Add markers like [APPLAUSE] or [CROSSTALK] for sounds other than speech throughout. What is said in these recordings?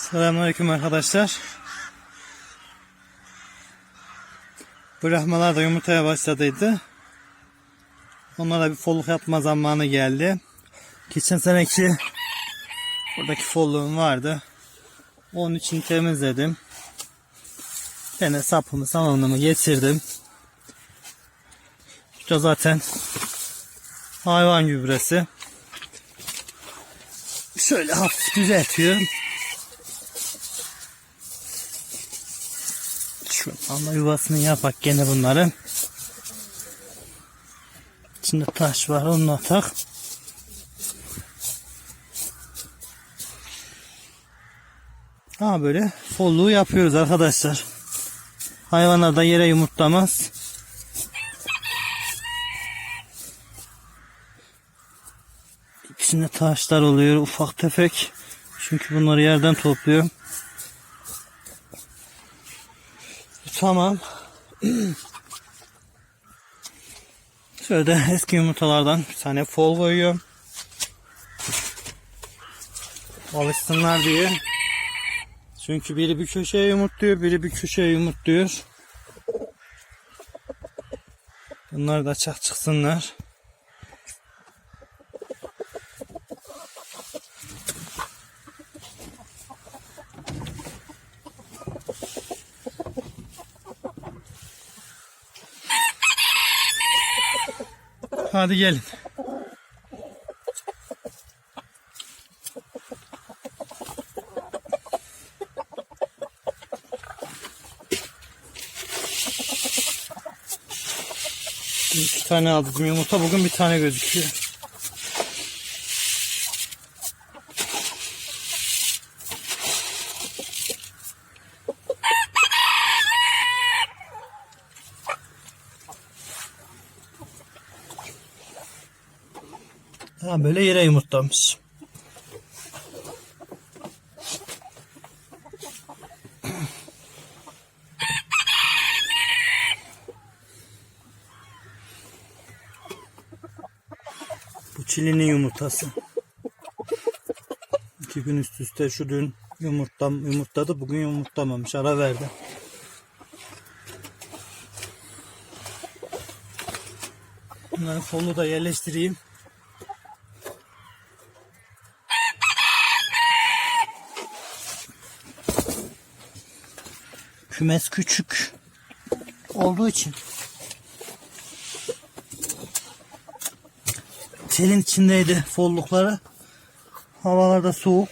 Selamünaleyküm arkadaşlar. Bırakmalar da yumurtaya başladıydı. Onlara bir folluk yapma zamanı geldi. Geçen seneki buradaki folluğum vardı. Onun için temizledim. Yine sapımı samanımı getirdim. Da zaten hayvan gübresi. Şöyle hafif düzeltiyorum. Anda yuvasını yapak gene bunların. İçinde taş var onu atak. Ha böyle folluğu yapıyoruz arkadaşlar. Hayvanlar da yere yumurtlamaz. İçinde taşlar oluyor ufak tefek. Çünkü bunları yerden topluyorum. Tamam. Şöyle de eski yumurtalardan bir tane fol koyuyorum. Alışsınlar diye. Çünkü biri bir köşeye yumurtluyor, biri bir köşeye yumurtluyor. Bunlar da açık çıksınlar. Hadi gelin. İki tane aldım yumurta bugün bir tane gözüküyor. Ha böyle yere yumurtlamış. Bu çilinin yumurtası. İki gün üst üste şu dün yumurtlam, yumurtladı. Bugün yumurtlamamış. Ara verdi. Bunların kolunu da yerleştireyim. Kümes küçük olduğu için telin içindeydi follukları. Havalarda soğuk.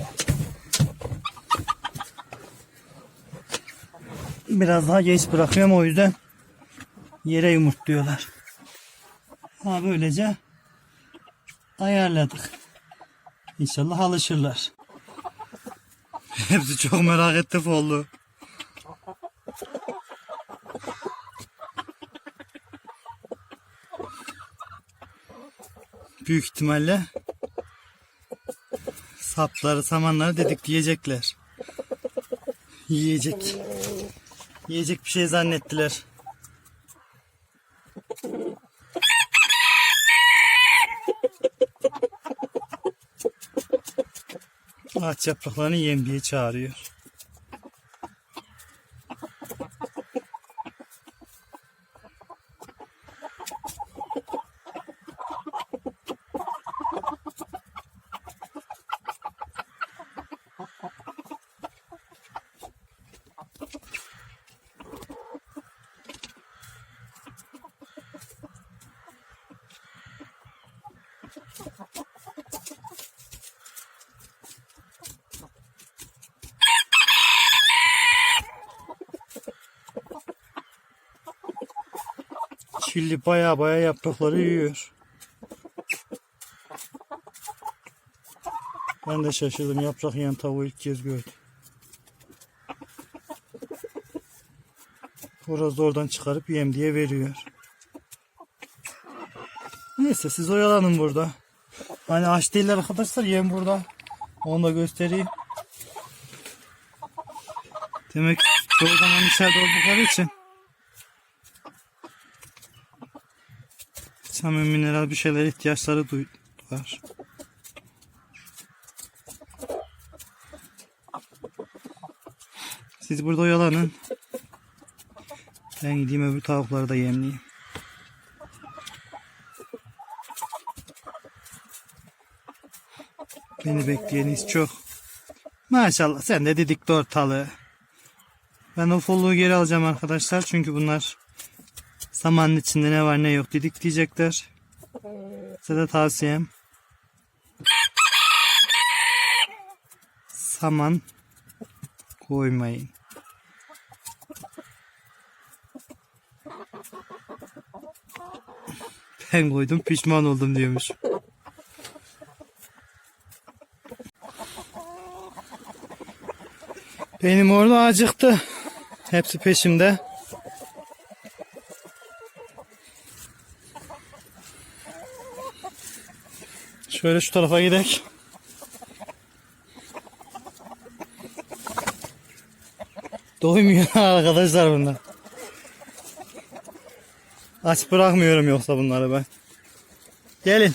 Biraz daha geç bırakıyorum o yüzden yere yumurtluyorlar. Ha böylece ayarladık. İnşallah alışırlar. Hepsi çok merak etti folluğu. Büyük ihtimalle sapları, samanları dedik yiyecekler. Yiyecek. Yiyecek bir şey zannettiler. Ağaç yapraklarını yem diye çağırıyor. Çilli baya baya yaprakları yiyor. Ben de şaşırdım. Yaprak yiyen tavuğu ilk kez gördüm. Horoz da oradan çıkarıp yem diye veriyor. Neyse siz oyalanın burada. Hani aç değiller arkadaşlar yem burada. Onu da göstereyim. Demek çoğu zaman içeride oldukları için vitamin mineral bir şeyler ihtiyaçları duydular. Siz burada oyalanın. Ben gideyim öbür tavukları da yemleyeyim. Beni bekleyeniz çok. Maşallah sen de dedik ortalığı. Ben o folluğu geri alacağım arkadaşlar. Çünkü bunlar samanın içinde ne var ne yok dedik diyecekler. Size de tavsiyem. Saman koymayın. Ben koydum pişman oldum diyormuş. Benim orada acıktı. Hepsi peşimde. Şöyle şu tarafa gidelim. Doymuyor [LAUGHS] arkadaşlar bunlar. Aç bırakmıyorum yoksa bunları ben. Gelin.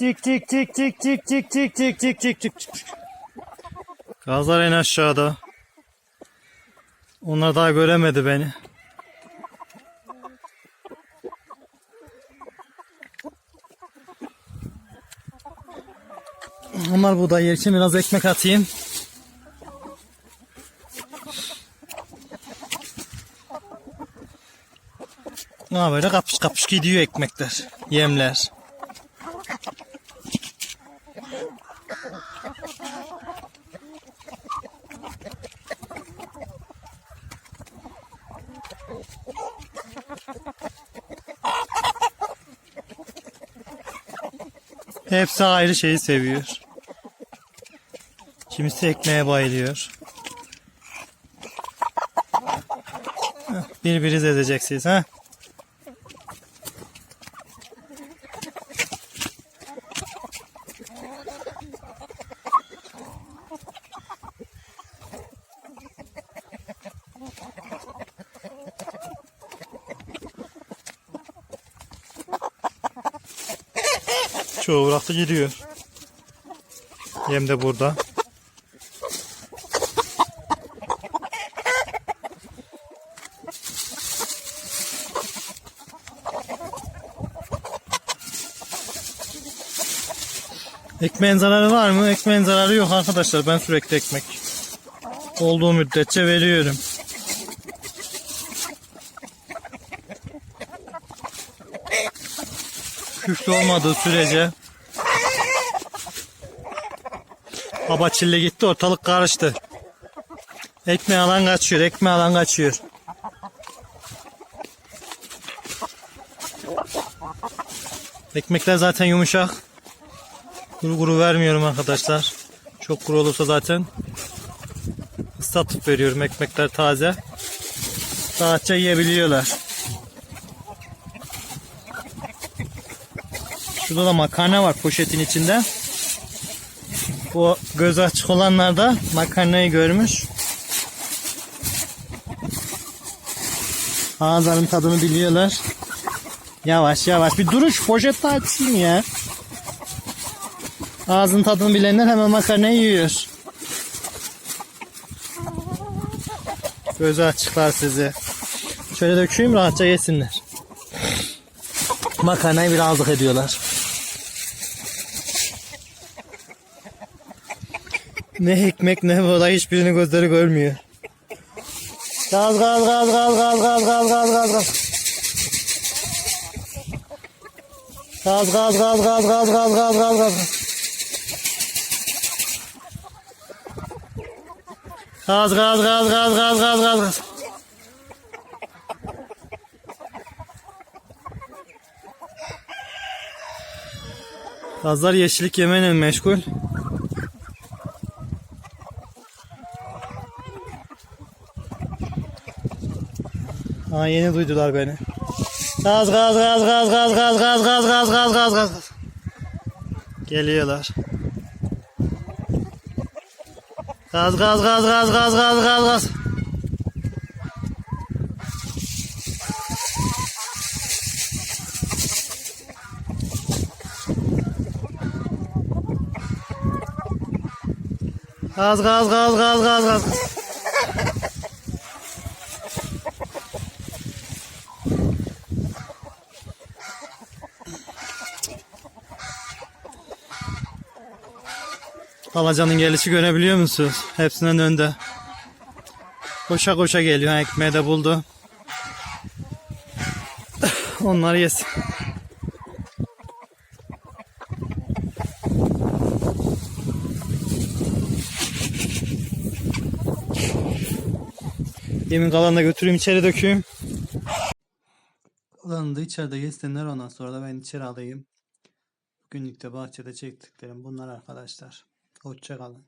Çık çık çık çık çık çık çık çık çık çık çık çık. Gazlar en aşağıda. Onlar daha göremedi beni. Onlar buğday yer için biraz ekmek atayım. Ha böyle kapış kapış gidiyor ekmekler, yemler. Hepsi ayrı şeyi seviyor. Kimisi ekmeğe bayılıyor. Birbiriniz edeceksiniz ha. Çoğu bıraktı gidiyor. Yem de burada. Ekmeğin zararı var mı? Ekmeğin zararı yok arkadaşlar. Ben sürekli ekmek olduğu müddetçe veriyorum. Küflü olmadığı sürece Baba çille gitti ortalık karıştı. Ekmeği alan kaçıyor, ekmeği alan kaçıyor. Ekmekler zaten yumuşak. Kuru kuru vermiyorum arkadaşlar. Çok kuru olursa zaten ıslatıp veriyorum. Ekmekler taze. Rahatça yiyebiliyorlar. Şurada da makarna var poşetin içinde. Bu göz açık olanlar da makarnayı görmüş. Ağızların tadını biliyorlar. Yavaş yavaş bir duruş poşet açayım ya. Ağzın tadını bilenler hemen makarnayı yiyor. Gözü açıklar sizi. Şöyle dökeyim rahatça yesinler. Makarnayı birazcık ediyorlar. Ne ekmek ne buğday hiçbirinin gözleri görmüyor. Gaz gaz gaz gaz gaz gaz gaz gaz gaz gaz. Gaz gaz gaz gaz gaz gaz gaz gaz gaz. Gaz gaz gaz gaz gaz gaz gaz gaz. Gazlar yeşillik yemeyle meşgul. Aa yeni duydular beni. Gaz gaz gaz gaz gaz gaz gaz gaz gaz gaz gaz gaz. Geliyorlar. Gaz gaz gaz gaz gaz gaz gaz gaz. Gaz gaz gaz gaz gaz gaz. Alacanın gelişi görebiliyor musunuz? Hepsinden önde. Koşa koşa geliyor. Ekmeği de buldu. Onları yesin. Yemin kalanını da götüreyim içeri dökeyim. Kalanını da içeride yesinler ondan sonra da ben içeri alayım. Günlükte bahçede çektiklerim bunlar arkadaşlar. Hoşçakalın.